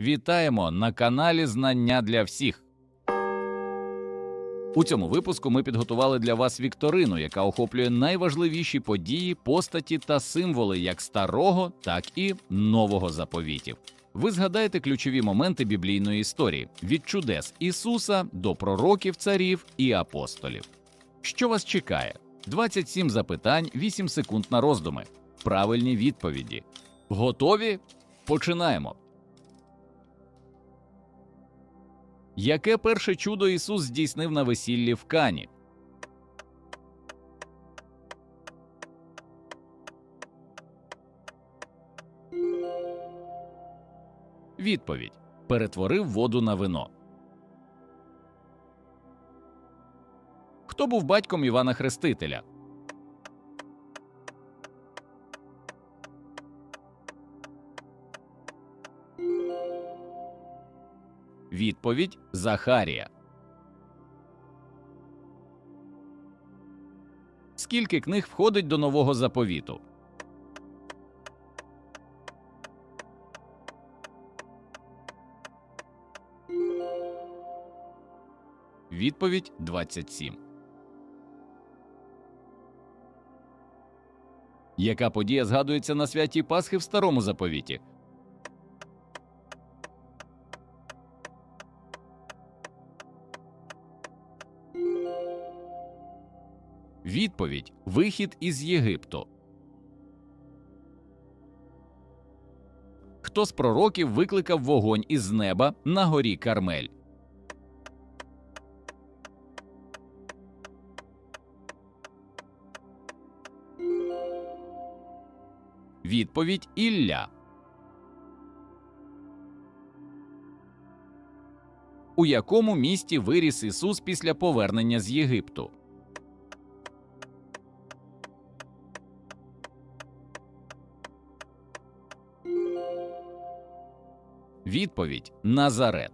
Вітаємо на каналі Знання для всіх. У цьому випуску ми підготували для вас вікторину, яка охоплює найважливіші події, постаті та символи як старого, так і нового заповітів. Ви згадаєте ключові моменти біблійної історії від чудес Ісуса до пророків, царів і апостолів. Що вас чекає? 27 запитань, 8 секунд на роздуми. Правильні відповіді. Готові? Починаємо. Яке перше чудо Ісус здійснив на весіллі в Кані? Відповідь: перетворив воду на вино. Хто був батьком Івана Хрестителя? Відповідь Захарія. Скільки книг входить до нового заповіту? Відповідь 27. Яка подія згадується на святі Пасхи в старому заповіті? Відповідь Вихід із Єгипту. Хто з пророків викликав вогонь із неба на горі Кармель? Відповідь Ілля. У якому місті виріс Ісус після повернення з Єгипту? Відповідь Назарет.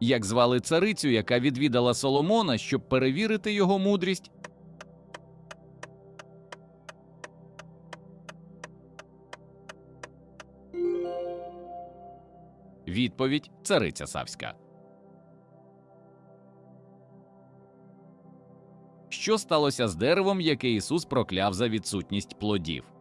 Як звали царицю, яка відвідала Соломона, щоб перевірити його мудрість? Відповідь цариця Савська. Що сталося з деревом, яке Ісус прокляв за відсутність плодів?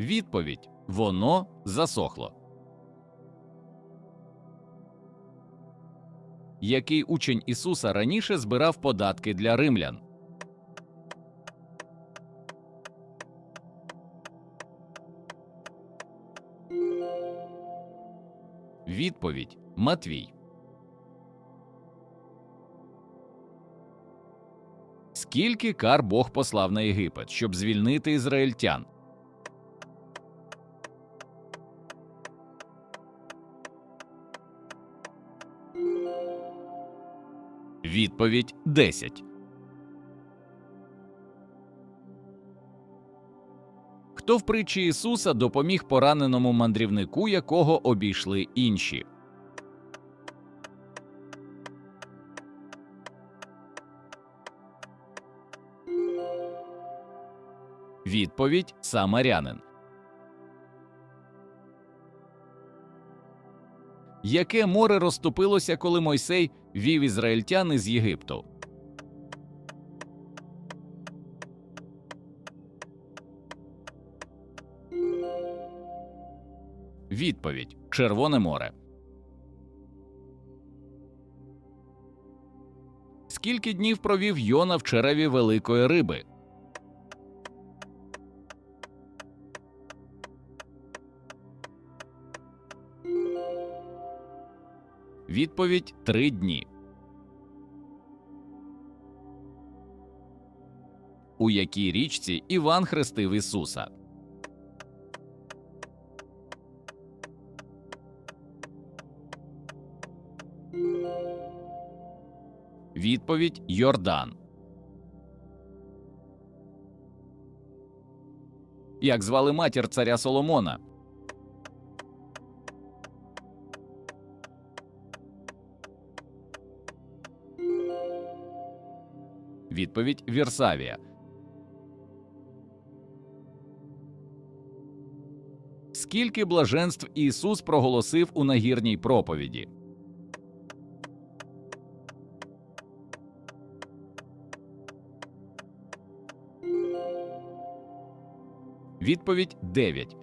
Відповідь воно засохло. Який учень Ісуса раніше збирав податки для римлян? Відповідь Матвій. Скільки кар Бог послав на Єгипет, щоб звільнити ізраїльтян? Відповідь 10. Хто в притчі Ісуса допоміг пораненому мандрівнику, якого обійшли інші? Відповідь Самарянин. Яке море розступилося, коли Мойсей вів ізраїльтян із Єгипту? Відповідь Червоне море. Скільки днів провів Йона в череві великої риби? Відповідь три дні. У якій річці Іван хрестив Ісуса? Відповідь Йордан. Як звали матір царя Соломона? Відповідь Вірсавія. Скільки блаженств Ісус проголосив у нагірній проповіді? Відповідь 9.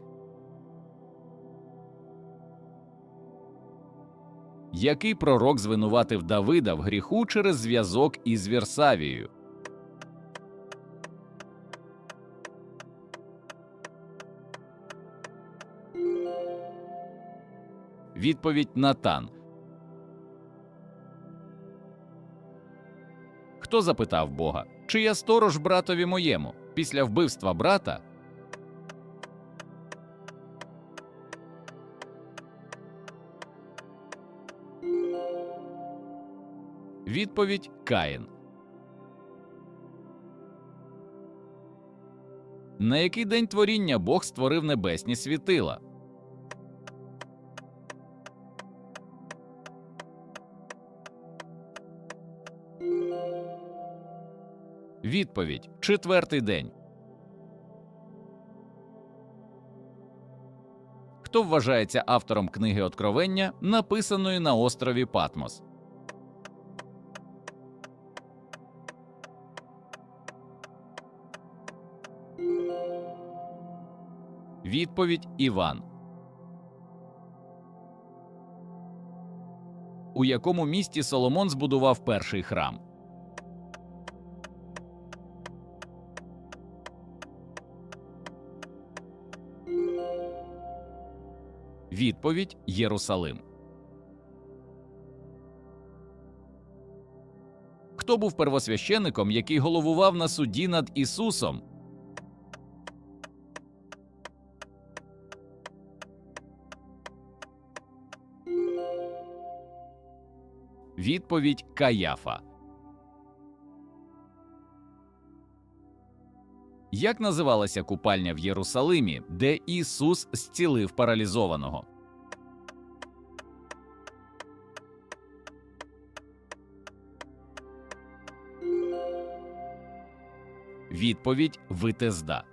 Який пророк звинуватив Давида в гріху через зв'язок із Вірсавією? Відповідь Натан. Хто запитав Бога, чи я сторож братові моєму після вбивства брата? Відповідь Каїн. На який день творіння Бог створив небесні світила? Відповідь четвертий день. Хто вважається автором книги Откровення, написаної на острові Патмос? Відповідь Іван. У якому місті Соломон збудував перший храм? Відповідь Єрусалим. Хто був первосвященником, який головував на суді над Ісусом? Відповідь Каяфа. Як називалася купальня в Єрусалимі, де Ісус зцілив паралізованого? Відповідь Витезда.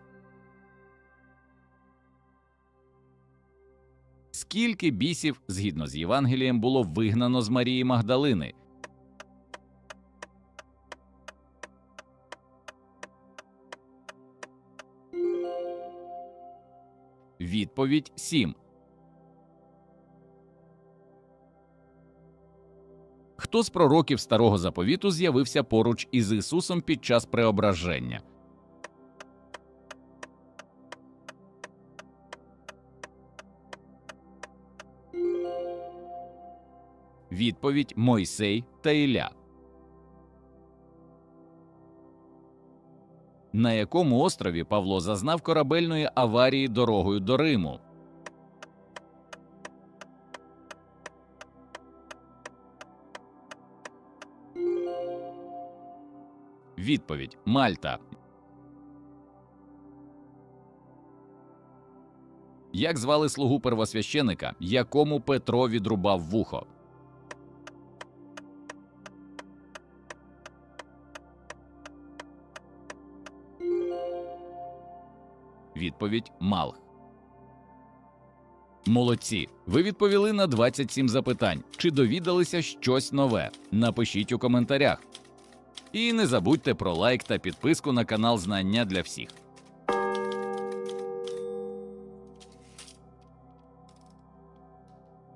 Скільки бісів, згідно з Євангелієм, було вигнано з Марії Магдалини? Відповідь 7. Хто з пророків старого заповіту з'явився поруч із Ісусом під час преображення? Відповідь Мойсей та Ілля. На якому острові Павло зазнав корабельної аварії дорогою до Риму? Відповідь Мальта. Як звали слугу первосвященика, якому Петро відрубав вухо? Відповідь Малх. Молодці. Ви відповіли на 27 запитань. Чи довідалися щось нове? Напишіть у коментарях. І не забудьте про лайк та підписку на канал Знання для всіх.